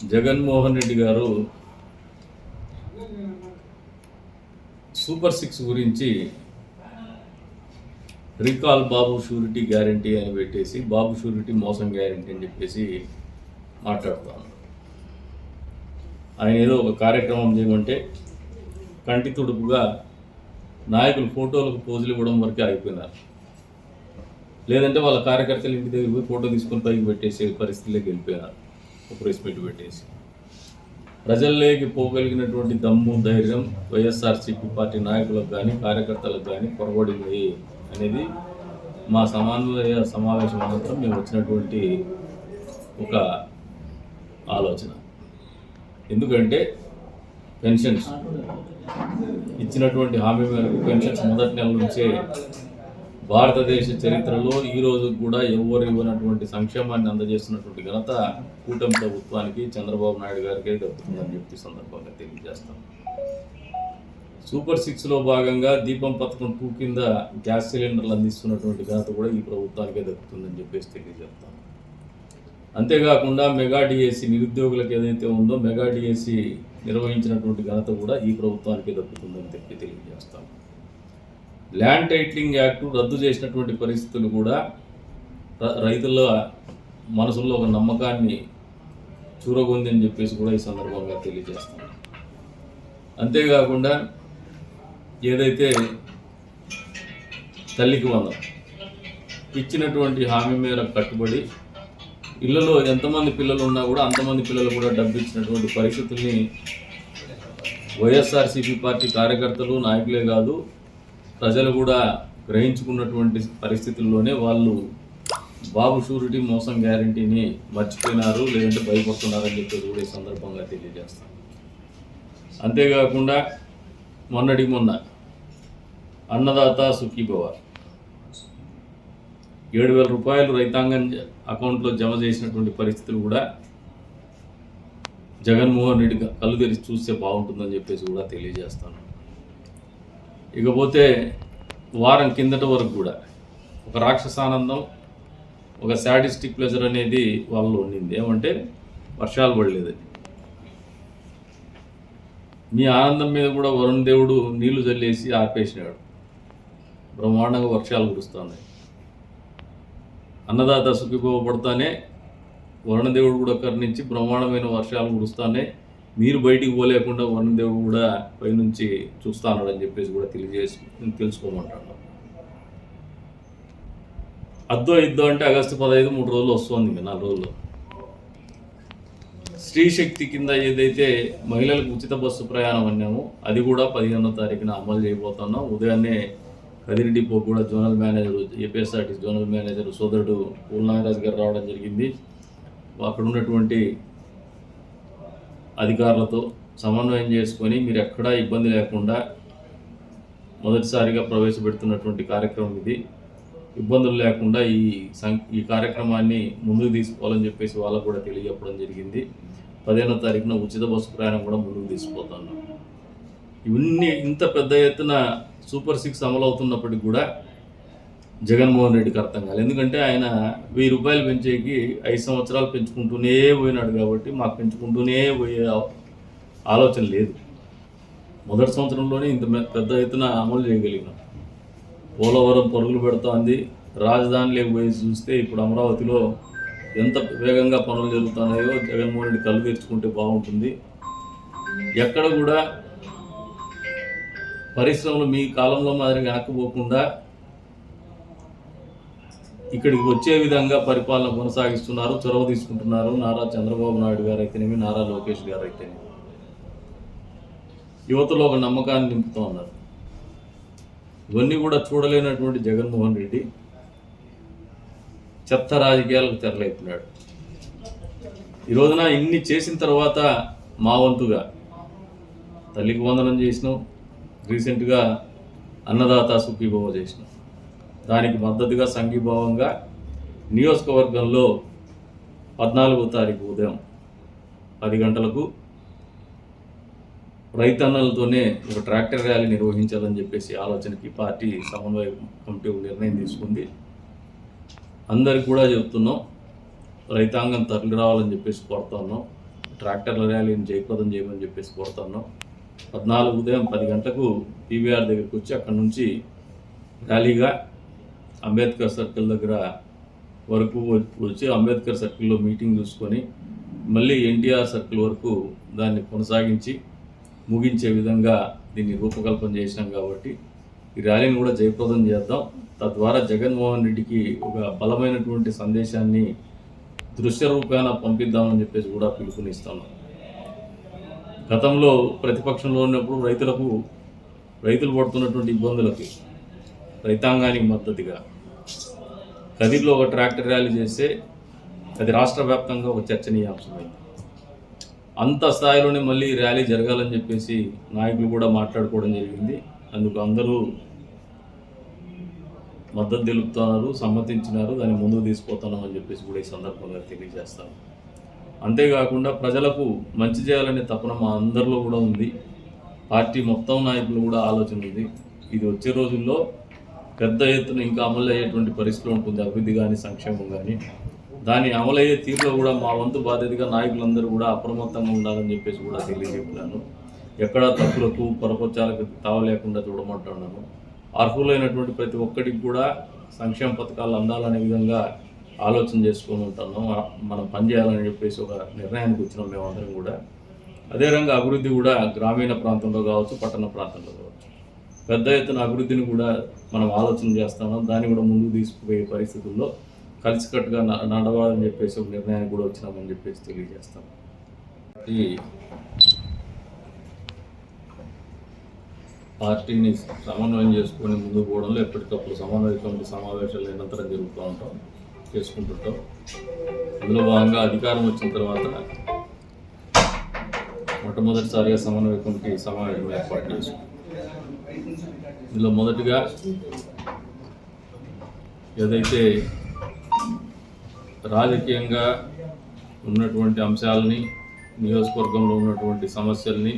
జగన్మోహన్ రెడ్డి గారు super six గురించి recall Babu surety guarantee అని పెట్టేసి బాబు షూరిటీ మోసం గ్యారంటీ అని చెప్పేసి మాట్లాడుతాను ఆయన ఏదో ఒక కార్యక్రమం చేయమంటే కంటి తుడుపుగా నాయకులు ఫోటోలకు పోజులు ఇవ్వడం వరకే అయిపోయినారు లేదంటే వాళ్ళ కార్యకర్తలు ఇంటి దగ్గర పోయి ఫోటో తీసుకొని పైకి పెట్టేసే పరిస్థితిలోకి వెళ్ళిపోయినారు. ప్రెస్ మీట్ పెట్టేసి. ప్రజల్లోకి పోగలిగినటువంటి దమ్ము ధైర్యం వైఎస్ఆర్సీపీ పార్టీ నాయకులకు కానీ కార్యకర్తలకు కానీ పొరబడింది అనేది మా సమన్వయ సమావేశం అనంతరం మేము వచ్చినటువంటి ఒక ఆలోచన. ఎందుకంటే పెన్షన్స్ ఇచ్చినటువంటి హామీ మేరకు పెన్షన్స్ మొదటి నెల నుంచే భారతదేశ చరిత్రలో ఈ రోజు కూడా ఎవరు ఇవ్వనటువంటి సంక్షేమాన్ని అందజేస్తున్నటువంటి ఘనత కూటమి ప్రభుత్వానికి చంద్రబాబు నాయుడు గారికి దక్కుతుందని చెప్పి సందర్భంగా తెలియజేస్తాం. సూపర్ సిక్స్లో భాగంగా దీపం పథకం టూ కింద గ్యాస్ సిలిండర్లు అందిస్తున్నటువంటి ఘనత కూడా ఈ ప్రభుత్వానికే దక్కుతుందని చెప్పేసి తెలియజేస్తాం. అంతేకాకుండా మెగా డిఎస్సి నిరుద్యోగులకు ఏదైతే ఉందో మెగా డిఎస్సి నిర్వహించినటువంటి ఘనత కూడా ఈ ప్రభుత్వానికే దక్కుతుందని చెప్పి తెలియజేస్తాం. ల్యాండ్ టైట్లింగ్ యాక్ట్ రద్దు చేసినటువంటి పరిస్థితులు కూడా రైతుల మనసుల్లో ఒక నమ్మకాన్ని చూరగొంది అని చెప్పేసి కూడా ఈ సందర్భంగా తెలియజేస్తాం అంతేకాకుండా ఏదైతే తల్లికి వందం ఇచ్చినటువంటి హామీ మేరకు కట్టుబడి ఇళ్ళలో ఎంతమంది పిల్లలు ఉన్నా కూడా అంతమంది పిల్లలు కూడా డబ్బు ఇచ్చినటువంటి పరిస్థితుల్ని వైఎస్ఆర్సీపీ పార్టీ కార్యకర్తలు నాయకులే కాదు ప్రజలు కూడా గ్రహించుకున్నటువంటి పరిస్థితుల్లోనే వాళ్ళు బాబు షూరిటీ మోసం గ్యారంటీని మర్చిపోయినారు లేదంటే భయపడుతున్నారని చెప్పేసి కూడా ఈ సందర్భంగా తెలియజేస్తాం అంతేకాకుండా మొన్నటి మొన్న అన్నదాత సుఖీభవ ఏడు వేల రూపాయలు రైతాంగం అకౌంట్లో జమ చేసినటువంటి పరిస్థితులు కూడా జగన్మోహన్ రెడ్డి కళ్ళు తెరిచి చూస్తే బాగుంటుందని చెప్పేసి కూడా తెలియజేస్తాను. ఇకపోతే వారం కిందట వరకు కూడా ఒక రాక్షసానందం ఒక సాటిస్టిక్ ప్లెజర్ అనేది వాళ్ళలో ఉండింది. ఏమంటే వర్షాలు పడలేదు. మీ ఆనందం మీద కూడా వరుణ్ దేవుడు నీళ్ళు చల్లేసి ఆపేసినాడు. బ్రహ్మాండంగా వర్షాలు కురుస్తున్నాయి. అన్నదాత సుఖిపోబడతానే వరుణదేవుడు కూడా కరుణించి బ్రహ్మాండమైన వర్షాలు కురుస్తానే మీరు బయటికి పోలేకుండా వరుణదేవుడు కూడా పైనుంచి చూస్తాడు అని చెప్పేసి కూడా తెలియజేసి తెలుసుకోమంటాడు. అద్దో ఇద్దో అంటే ఆగస్టు పదహైదు మూడు రోజులు వస్తుంది ఇంకా నాలుగు రోజులు. స్త్రీ శక్తి కింద ఏదైతే మహిళలకు ఉచిత బస్సు ప్రయాణం అన్నామో అది కూడా పదిహేనో తారీఖున అమలు చేయబోతున్నాం ఉదయాన్నే కదిరి డిపో కూడా zonal manager APSRT zonal manager సోదరుడు పూలనాగరాజు గారు రావడం జరిగింది. అక్కడ ఉన్నటువంటి అధికారులతో సమన్వయం చేసుకొని మీరు ఎక్కడా ఇబ్బంది లేకుండా మొదటిసారిగా ప్రవేశపెడుతున్నటువంటి కార్యక్రమం ఇది. ఇబ్బందులు లేకుండా ఈ సం ఈ కార్యక్రమాన్ని ముందుకు తీసుకోవాలని చెప్పేసి వాళ్ళకు కూడా తెలియజెప్పడం జరిగింది. పదిహేనో తారీఖున ఉచిత బస్సు ప్రయాణం కూడా ముందుకు తీసుకుపోతున్నాం. ఇవన్నీ ఇంత పెద్ద ఎత్తున సూపర్ సిక్స్ అమలు అవుతున్నప్పటికీ కూడా జగన్మోహన్ రెడ్డికి అర్థం కాలేదు. ఎందుకంటే ఆయన వెయ్యి రూపాయలు పెంచేకి ఐదు సంవత్సరాలు పెంచుకుంటూనే పోయినాడు కాబట్టి మాకు పెంచుకుంటూనే పోయే ఆలోచన లేదు. మొదటి సంవత్సరంలోనే ఇంత పెద్ద ఎత్తున అమలు చేయగలిగినాం. పోలవరం పరుగులు పెడుతోంది. రాజధానిలోకి పోయి చూస్తే ఇప్పుడు అమరావతిలో ఎంత వేగంగా పనులు జరుగుతున్నాయో జగన్మోహన్ రెడ్డి కళ్ళు తెచ్చుకుంటే బాగుంటుంది. ఎక్కడ కూడా పరిశ్రమలు మీ కాలంలో మాదిరి వెనక్కిపోకుండా ఇక్కడికి వచ్చే విధంగా పరిపాలన కొనసాగిస్తున్నారు చొరవ తీసుకుంటున్నారు నారా చంద్రబాబు నాయుడు గారు అయితేనేమి నారా లోకేష్ గారు అయితేనేమి యువతలో ఒక నమ్మకాన్ని నింపుతూ ఉన్నారు. ఇవన్నీ కూడా చూడలేనటువంటి జగన్మోహన్ రెడ్డి చెత్త రాజకీయాలకు తెరలేపినాడు ఈ రోజున ఇన్ని చేసిన తర్వాత మా వంతుగా తల్లికి వందనం చేసినాం రీసెంట్గా అన్నదాత సుఖీభవ చేసినాం. దానికి మద్దతుగా సంఘీభావంగా నియోజకవర్గంలో పద్నాలుగో తారీఖు ఉదయం పది గంటలకు రైతన్నలతోనే ఒక ట్రాక్టర్ ర్యాలీ నిర్వహించాలని చెప్పేసి ఆలోచనకి పార్టీ సమన్వయ కమిటీ నిర్ణయం తీసుకుంది. అందరికి కూడా చెప్తున్నాం రైతాంగం తరలి రావాలని చెప్పేసి కోరుతా ఉన్నాం ట్రాక్టర్ల ర్యాలీని జయప్రదం చేయమని చెప్పేసి కోరుతున్నాం పద్నాలుగు ఉదయం పది గంటలకు పీవీఆర్ దగ్గరికి వచ్చి అక్కడ నుంచి ర్యాలీగా అంబేద్కర్ సర్కిల్ దగ్గర వరకు వచ్చి అంబేద్కర్ సర్కిల్లో మీటింగ్ చూసుకొని మళ్ళీ ఎన్టీఆర్ సర్కిల్ వరకు దాన్ని కొనసాగించి ముగించే విధంగా దీన్ని రూపకల్పన చేసినాం కాబట్టి ఈ ర్యాలీని కూడా జయప్రదం చేద్దాం. తద్వారా జగన్మోహన్ రెడ్డికి ఒక బలమైనటువంటి సందేశాన్ని దృశ్య రూపేణ పంపిద్దామని చెప్పేసి కూడా పిలుపునిస్తున్నాం. గతంలో ప్రతిపక్షంలో ఉన్నప్పుడు రైతులకు రైతులు పడుతున్నటువంటి ఇబ్బందులకి రైతాంగానికి మద్దతుగా. కదిర్లో ఒక ట్రాక్టర్ ర్యాలీ చేస్తే అది రాష్ట్ర వ్యాప్తంగా ఒక చర్చనీయాంశమైంది. అంత స్థాయిలోనే మళ్ళీ ర్యాలీ జరగాలని చెప్పేసి నాయకులు కూడా మాట్లాడుకోవడం జరిగింది. అందుకు అందరూ మద్దతు తెలుపుతున్నారు సమ్మతించినారు దాన్ని ముందుకు తీసుకుపోతున్నాం అని చెప్పేసి కూడా ఈ సందర్భంగా తెలియజేస్తాను. అంతేకాకుండా ప్రజలకు మంచి చేయాలనే తపన మా అందరిలో కూడా ఉంది. పార్టీ మొత్తం నాయకులు కూడా ఆలోచన ఉంది. ఇది వచ్చే రోజుల్లో పెద్ద ఎత్తున ఇంకా అమలు అయ్యేటువంటి పరిస్థితిలో ఉంటుంది. అభివృద్ధి కానీ సంక్షేమం కానీ దాని అమలయ్యే తీరులో కూడా మా వంతు బాధ్యతగా నాయకులందరూ కూడా అప్రమత్తంగా ఉండాలని చెప్పేసి కూడా తెలియజెప్పినాను. ఎక్కడా తప్పులకు పొరపచ్చాలకు తావ లేకుండా చూడమంటున్నాను అర్హులైనటువంటి ప్రతి ఒక్కరికి కూడా సంక్షేమ పథకాలు అందాలనే విధంగా ఆలోచన చేసుకొని ఉంటున్నాం మనం పనిచేయాలని చెప్పేసి ఒక నిర్ణయానికి వచ్చినాం మేమందరం కూడా. అదే రంగా అభివృద్ధి కూడా గ్రామీణ ప్రాంతంలో కావచ్చు పట్టణ ప్రాంతంలో కావచ్చు. పెద్ద ఎత్తున అభివృద్ధిని కూడా మనం ఆలోచన చేస్తున్నాం దాన్ని కూడా ముందుకు తీసుకుపోయే పరిస్థితుల్లో కలిసికట్టుగా నడవాలని చెప్పేసి ఒక నిర్ణయానికి కూడా వచ్చినామని చెప్పేసి తెలియజేస్తాం. ఈ పార్టీని సమన్వయం చేసుకొని ముందుకు పోవడంలో ఎప్పటికప్పుడు సమన్వయ సమావేశాలు నిరంతరం జరుగుతూ ఉంటాం చేసుకుంటుంటాం. అందులో భాగంగా అధికారం వచ్చిన తర్వాత మొట్టమొదటిసారిగా సమన్వయ కమిటీ సమావేశం ఏర్పాటు చేసుకుంటాం. ఇందులో మొదటిగా ఏదైతే రాజకీయంగా ఉన్నటువంటి అంశాలని నియోజకవర్గంలో ఉన్నటువంటి సమస్యల్ని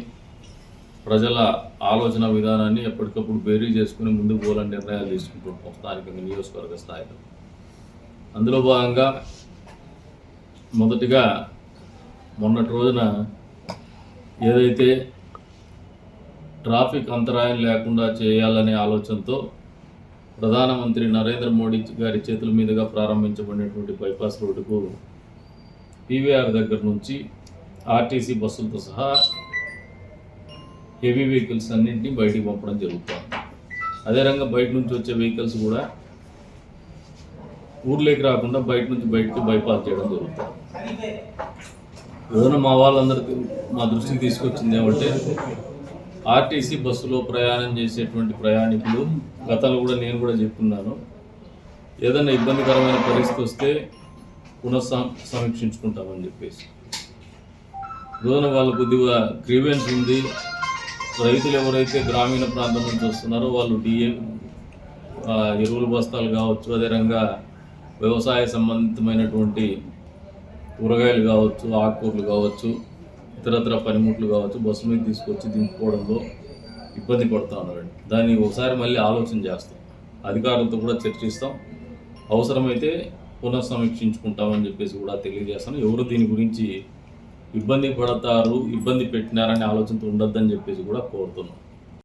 ప్రజల ఆలోచన విధానాన్ని ఎప్పటికప్పుడు బేరీ చేసుకుని ముందుకు పోవాలని నిర్ణయాలు తీసుకుంటుంటాం స్థానికంగా నియోజకవర్గ స్థాయిలో. అందులో భాగంగా మొదటిగా మొన్నటి రోజున ఏదైతే ట్రాఫిక్ అంతరాయం లేకుండా చేయాలనే ఆలోచనతో ప్రధానమంత్రి నరేంద్ర మోడీ గారి చేతుల మీదుగా ప్రారంభించబడినటువంటి బైపాస్ రోడ్డుకు పీవీఆర్ దగ్గర నుంచి ఆర్టీసీ బస్సులతో సహా హెవీ వెహికల్స్ అన్నింటినీ బయటికి పంపడం జరుగుతుంది. అదే రంగా బయట నుంచి వచ్చే వెహికల్స్ కూడా ఊర్లోకి రాకుండా బయట నుంచి బయటకి బైపాస్ చేయడం జరుగుతుంది. ఏదైనా మా వాళ్ళందరికీ మా దృష్టికి తీసుకొచ్చింది ఏమంటే ఆర్టీసీ బస్సులో ప్రయాణం చేసేటువంటి ప్రయాణికులు గతంలో కూడా నేను కూడా చెప్తున్నాను. ఏదైనా ఇబ్బందికరమైన పరిస్థితి వస్తే పునఃసం సమీక్షించుకుంటామని చెప్పేసి. రోజున వాళ్ళ కొద్దిగా గ్రీవెన్స్ ఉంది. రైతులు ఎవరైతే గ్రామీణ ప్రాంతం నుంచి వస్తున్నారో వాళ్ళు డిఏ ఎరువులు ఎరువుల బస్తాలు కావచ్చు అదే వ్యవసాయ సంబంధితమైనటువంటి కూరగాయలు కావచ్చు ఆకుకూరలు కావచ్చు ఇతరత్ర పనిముట్లు కావచ్చు బస్సు మీద తీసుకొచ్చి దింపుకోవడంలో ఇబ్బంది పడుతూ ఉన్నారండి. దాన్ని ఒకసారి మళ్ళీ ఆలోచన చేస్తాం. అధికారులతో కూడా చర్చిస్తాం. అవసరమైతే పునఃసమీక్షించుకుంటామని చెప్పేసి కూడా తెలియజేస్తాను. ఎవరు దీని గురించి ఇబ్బంది పడతారు ఇబ్బంది పెట్టినారనే ఆలోచనతో ఉండొద్దని చెప్పేసి కూడా కోరుతున్నాం.